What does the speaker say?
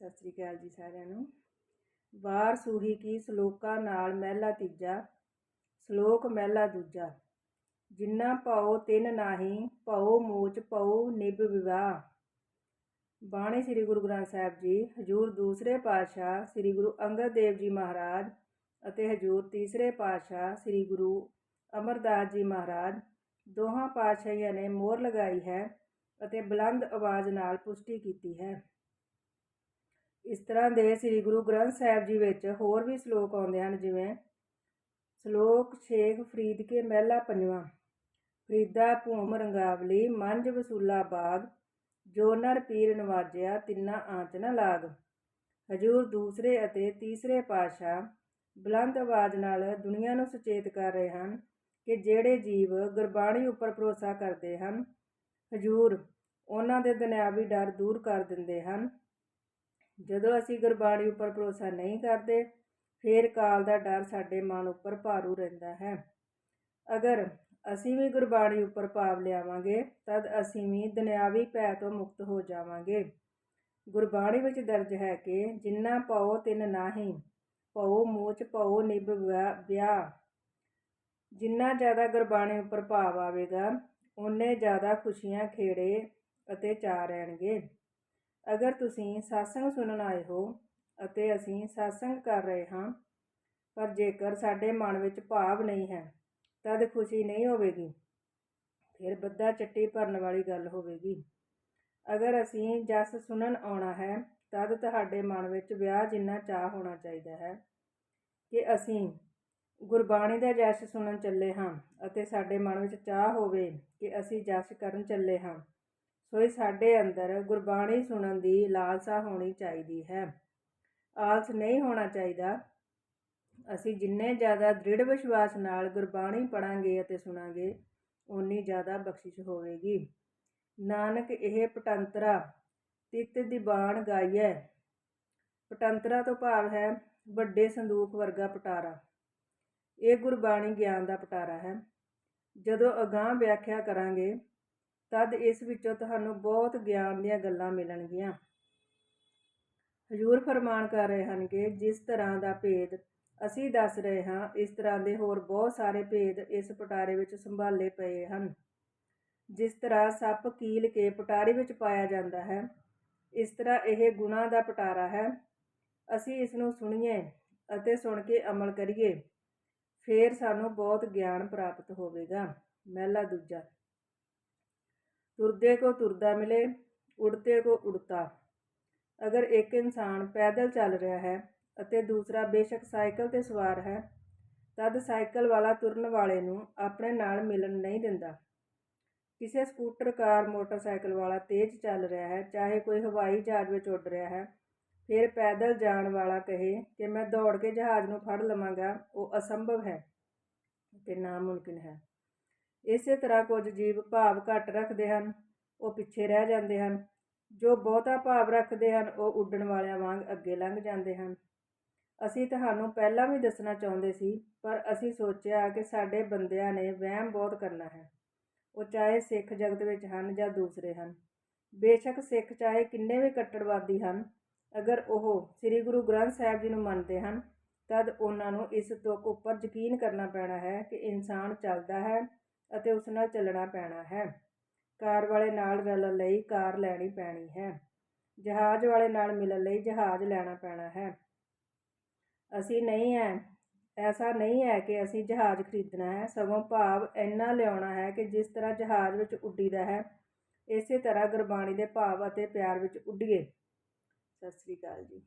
ਸਤਿ ਸ੍ਰੀ ਅਕਾਲ ਜੀ ਸਾਰਿਆਂ ਨੂੰ। ਵਾਰ ਸੂਹੀ ਕੀ ਸ਼ਲੋਕਾਂ ਨਾਲ ਮਹਿਲਾ ਤੀਜਾ, ਸ਼ਲੋਕ ਮਹਿਲਾ ਦੂਜਾ। ਜਿੰਨਾ ਪਾਉ ਤਿੰਨ ਨਾਹੀ ਪਾਉ ਮੋਚ ਪਾਉ ਨਿਭ ਵਿਵਾਹ। ਬਾਣੀ ਸ੍ਰੀ ਗੁਰੂ ਗ੍ਰੰਥ ਸਾਹਿਬ ਜੀ, ਹਜੂਰ ਦੂਸਰੇ ਪਾਤਸ਼ਾਹ ਸ੍ਰੀ ਗੁਰੂ ਅੰਗਦ ਦੇਵ ਜੀ ਮਹਾਰਾਜ ਅਤੇ ਹਜੂਰ ਤੀਸਰੇ ਪਾਤਸ਼ਾਹ ਸ੍ਰੀ ਗੁਰੂ ਅਮਰਦਾਸ ਜੀ ਮਹਾਰਾਜ, ਦੋਹਾਂ ਪਾਤਸ਼ਾਹੀਆਂ ਨੇ ਮੋਹਰ ਲਗਾਈ ਹੈ ਅਤੇ ਬੁਲੰਦ ਆਵਾਜ਼ ਨਾਲ ਪੁਸ਼ਟੀ ਕੀਤੀ ਹੈ। ਇਸ ਤਰ੍ਹਾਂ ਦੇ ਸ੍ਰੀ ਗੁਰੂ ਗ੍ਰੰਥ ਸਾਹਿਬ ਜੀ ਵਿੱਚ ਹੋਰ ਵੀ ਸ਼ਲੋਕ ਆਉਂਦੇ ਹਨ, ਜਿਵੇਂ ਸ਼ਲੋਕ ਸ਼ੇਖ ਫਰੀਦ ਕੇ ਮਹਿਲਾ ਪੰਜਵਾਂ, ਫਰੀਦਾ ਭੂਮ ਰੰਗਾਵਲੀ ਮੰਝ ਵਸੂਲਾ ਬਾਗ, ਜੋ ਨਰ ਪੀਰ ਨਵਾਜਿਆ ਤਿੰਨਾ ਆਂਚ ਨ ਲਾਗ। ਹਜੂਰ ਦੂਸਰੇ ਅਤੇ ਤੀਸਰੇ ਪਾਤਸ਼ਾਹ ਬੁਲੰਦ ਆਵਾਜ਼ ਨਾਲ ਦੁਨੀਆ ਨੂੰ ਸੁਚੇਤ ਕਰ ਰਹੇ ਹਨ ਕਿ ਜਿਹੜੇ ਜੀਵ ਗੁਰਬਾਣੀ ਉੱਪਰ ਭਰੋਸਾ ਕਰਦੇ ਹਨ, ਹਜੂਰ ਉਹਨਾਂ ਦੇ ਦੁਨਿਆਵੀ ਡਰ ਦੂਰ ਕਰ ਦਿੰਦੇ ਹਨ ਜਦੋਂ ਅਸੀਂ ਗੁਰਬਾਣੀ ਉੱਪਰ ਭਰੋਸਾ ਨਹੀਂ ਕਰਦੇ, ਫਿਰ ਕਾਲ ਦਾ ਡਰ ਸਾਡੇ ਮਨ ਉੱਪਰ ਭਾਰੂ ਰਹਿੰਦਾ ਹੈ। ਅਗਰ ਅਸੀਂ ਵੀ ਗੁਰਬਾਣੀ ਉੱਪਰ ਭਾਵ ਲਿਆਵਾਂਗੇ, ਤਦ ਅਸੀਂ ਵੀ ਦੁਨਿਆਵੀ ਭੈ ਤੋਂ ਮੁਕਤ ਹੋ ਜਾਵਾਂਗੇ। ਗੁਰਬਾਣੀ ਵਿੱਚ ਦਰਜ ਹੈ ਕਿ ਜਿੰਨਾ ਪਾਓ ਤਿੰਨ ਨਾਹੀ, ਪਾਓ ਮੋਚ, ਪਾਓ ਨਿਭ ਵਿਆਹ ਜਿੰਨਾ ਜ਼ਿਆਦਾ ਗੁਰਬਾਣੀ ਉੱਪਰ ਭਾਵ ਆਵੇਗਾ, ਓਨੇ ਜ਼ਿਆਦਾ ਖੁਸ਼ੀਆਂ, ਖੇੜੇ ਅਤੇ ਚਾਅ ਰਹਿਣਗੇ। ਅਗਰ ਤੁਸੀਂ satsang ਸੁਣਨ ਆਏ ਹੋ ਅਤੇ ਅਸੀਂ satsang ਕਰ ਰਹੇ ਹਾਂ, ਪਰ ਜੇਕਰ ਸਾਡੇ ਮਨ ਵਿੱਚ ਭਾਵ ਨਹੀਂ ਹੈ, ਤਦ ਖੁਸ਼ੀ ਨਹੀਂ ਹੋਵੇਗੀ। ਫਿਰ ਬੱਦਾ ਚੱਟੀ ਭਰਨ ਵਾਲੀ ਗੱਲ ਹੋਵੇਗੀ। ਅਗਰ ਅਸੀਂ ਜਸ ਸੁਣਨ ਆਉਣਾ ਹੈ, ਤਦ ਤੁਹਾਡੇ ਮਨ ਵਿੱਚ ਵਿਆਹ ਜਿੰਨਾ ਚਾਹ ਹੋਣਾ ਚਾਹੀਦਾ ਹੈ ਕਿ ਅਸੀਂ ਗੁਰਬਾਣੀ ਦਾ ਜਸ ਸੁਣਨ ਚੱਲੇ ਹਾਂ ਅਤੇ ਸਾਡੇ ਮਨ ਵਿੱਚ ਚਾਹ ਹੋਵੇ ਕਿ ਅਸੀਂ ਜਸ ਕਰਨ ਚੱਲੇ ਹਾਂ। ਸੋਈ ਸਾਡੇ ਅੰਦਰ ਗੁਰਬਾਣੀ ਸੁਣਨ ਦੀ ਲਾਲਸਾ ਹੋਣੀ ਚਾਹੀਦੀ ਹੈ। ਆਲਸ ਨਹੀਂ ਹੋਣਾ ਚਾਹੀਦਾ। ਅਸੀਂ ਜਿੰਨੇ ਜ਼ਿਆਦਾ ਦ੍ਰਿੜ ਵਿਸ਼ਵਾਸ ਨਾਲ ਗੁਰਬਾਣੀ ਪੜਾਂਗੇ ਅਤੇ ਸੁਣਾਂਗੇ, ਓਨੀ ਜ਼ਿਆਦਾ ਬਖਸ਼ਿਸ਼ ਹੋਵੇਗੀ। ਨਾਨਕ ਇਹ ਪਟੰਤਰਾ, ਤਿੱਤ ਦੀਵਾਨ ਗਾਈਐ। ਪਟੰਤਰਾ ਤੋਂ ਭਾਵ ਹੈ ਵੱਡੇ ਸੰਦੂਕ ਵਰਗਾ ਪਟਾਰਾ। ਇਹ ਗੁਰਬਾਣੀ ਗਿਆਨ ਦਾ ਪਟਾਰਾ ਹੈ। ਜਦੋਂ ਅਗਾਹ ਵਿਆਖਿਆ ਕਰਾਂਗੇ ਤਦ ਇਸ ਵਿੱਚੋਂ ਤੁਹਾਨੂੰ ਬਹੁਤ ਗਿਆਨ ਦੀਆਂ ਗੱਲਾਂ ਮਿਲਣਗੀਆਂ। ਹਜੂਰ ਫਰਮਾਨ ਕਰ ਰਹੇ ਹਨ ਕਿ ਜਿਸ ਤਰ੍ਹਾਂ ਦਾ ਭੇਦ ਅਸੀਂ ਦੱਸ ਰਹੇ ਹਾਂ, ਇਸ ਤਰ੍ਹਾਂ ਦੇ ਹੋਰ ਬਹੁਤ ਸਾਰੇ ਭੇਦ ਇਸ ਪਟਾਰੇ ਵਿੱਚ ਸੰਭਾਲੇ ਪਏ ਹਨ। ਜਿਸ ਤਰ੍ਹਾਂ ਸੱਪ ਕੀਲ ਕੇ ਪਟਾਰੇ ਵਿੱਚ ਪਾਇਆ ਜਾਂਦਾ ਹੈ, ਇਸ ਤਰ੍ਹਾਂ ਇਹ ਗੁਣਾ ਦਾ ਪਟਾਰਾ ਹੈ। ਅਸੀਂ ਇਸ ਨੂੰ ਸੁਣੀਏ ਅਤੇ ਸੁਣ ਕੇ ਅਮਲ ਕਰੀਏ। ਫਿਰ ਸਾਨੂੰ ਬਹੁਤ ਗਿਆਨ ਪ੍ਰਾਪਤ ਹੋਵੇਗਾ। ਮਹਿਲਾ ਦੂਜਾ ਤੁਰਦੇ ਕੋ ਤੁਰਦਾ ਮਿਲੇ, ਉੜਤੇ ਕੋ ਉੜਤਾ। ਅਗਰ ਇੱਕ ਇਨਸਾਨ ਪੈਦਲ ਚੱਲ ਰਿਹਾ ਹੈ ਅਤੇ ਦੂਸਰਾ ਬੇਸ਼ੱਕ ਸਾਈਕਲ ਤੇ ਸਵਾਰ ਹੈ, ਤਦ ਸਾਈਕਲ ਵਾਲਾ ਤੁਰਨ ਵਾਲੇ ਨੂੰ ਆਪਣੇ ਨਾਲ ਮਿਲਣ ਨਹੀਂ ਦਿੰਦਾ। ਕਿਸੇ ਸਕੂਟਰ, ਕਾਰ, ਮੋਟਰਸਾਈਕਲ ਵਾਲਾ ਤੇਜ਼ ਚੱਲ ਰਿਹਾ ਹੈ, ਚਾਹੇ ਕੋਈ ਹਵਾਈ ਜਹਾਜ਼ ਵਿੱਚ ਉੱਡ ਰਿਹਾ ਹੈ, ਫਿਰ ਪੈਦਲ ਜਾਣ ਵਾਲਾ ਕਹੇ ਕਿ ਮੈਂ ਦੌੜ ਕੇ ਜਹਾਜ਼ ਨੂੰ ਫੜ ਲਵਾਂਗਾ, ਉਹ ਅਸੰਭਵ ਹੈ ਤੇ ਨਾਮੁਮਕਿਨ ਹੈ। ਇਸੇ ਤਰ੍ਹਾਂ ਕੁਝ ਜੀਵ ਭਾਵ ਘੱਟ ਰੱਖਦੇ ਹਨ, ਉਹ ਪਿੱਛੇ ਰਹਿ ਜਾਂਦੇ ਹਨ। ਜੋ ਬਹੁਤਾ ਭਾਵ ਰੱਖਦੇ ਹਨ, ਉਹ ਉੱਡਣ ਵਾਲਿਆਂ ਵਾਂਗ ਅੱਗੇ ਲੰਘ ਜਾਂਦੇ ਹਨ। ਅਸੀਂ ਤੁਹਾਨੂੰ ਪਹਿਲਾਂ ਵੀ ਦੱਸਣਾ ਚਾਹੁੰਦੇ ਸੀ, ਪਰ ਅਸੀਂ ਸੋਚਿਆ ਕਿ ਸਾਡੇ ਬੰਦਿਆਂ ਨੇ ਵਹਿਮ ਬਹੁਤ ਕਰਨਾ ਹੈ। ਉਹ ਚਾਹੇ ਸਿੱਖ ਜਗਤ ਵਿੱਚ ਹਨ ਜਾਂ ਦੂਸਰੇ ਹਨ। ਬੇਸ਼ੱਕ ਸਿੱਖ ਚਾਹੇ ਕਿੰਨੇ ਵੀ ਕੱਟੜਵਾਦੀ ਹਨ, ਅਗਰ ਉਹ ਸ੍ਰੀ ਗੁਰੂ ਗ੍ਰੰਥ ਸਾਹਿਬ ਜੀ ਨੂੰ ਮੰਨਦੇ ਹਨ, ਤਦ ਉਹਨਾਂ ਨੂੰ ਇਸ ਤੋਂ ਉੱਪਰ ਯਕੀਨ ਕਰਨਾ ਪੈਣਾ ਹੈ ਕਿ ਇਨਸਾਨ ਚੱਲਦਾ ਹੈ ਅਤੇ ਉਸ ਨਾਲ ਚੱਲਣਾ ਪੈਣਾ ਹੈ। ਕਾਰ ਵਾਲੇ ਨਾਲ ਰਲਣ ਲਈ ਕਾਰ ਲੈਣੀ ਪੈਣੀ ਹੈ। ਜਹਾਜ਼ ਵਾਲੇ ਨਾਲ ਮਿਲਣ ਲਈ ਜਹਾਜ਼ ਲੈਣਾ ਪੈਣਾ ਹੈ। ਅਸੀਂ ਨਹੀਂ ਹੈ ਐਸਾ ਨਹੀਂ ਹੈ ਕਿ ਅਸੀਂ ਜਹਾਜ਼ ਖਰੀਦਣਾ ਹੈ। ਸਗੋਂ ਭਾਵ ਇੰਨਾ ਲਿਆਉਣਾ ਹੈ ਕਿ ਜਿਸ ਤਰ੍ਹਾਂ ਜਹਾਜ਼ ਵਿੱਚ ਉੱਡੀਦਾ ਹੈ, ਇਸੇ ਤਰ੍ਹਾਂ ਗੁਰਬਾਣੀ ਦੇ ਭਾਵ ਅਤੇ ਪਿਆਰ ਵਿੱਚ ਉੱਡੀਏ। ਸਤਿ ਸ੍ਰੀ ਅਕਾਲ ਜੀ।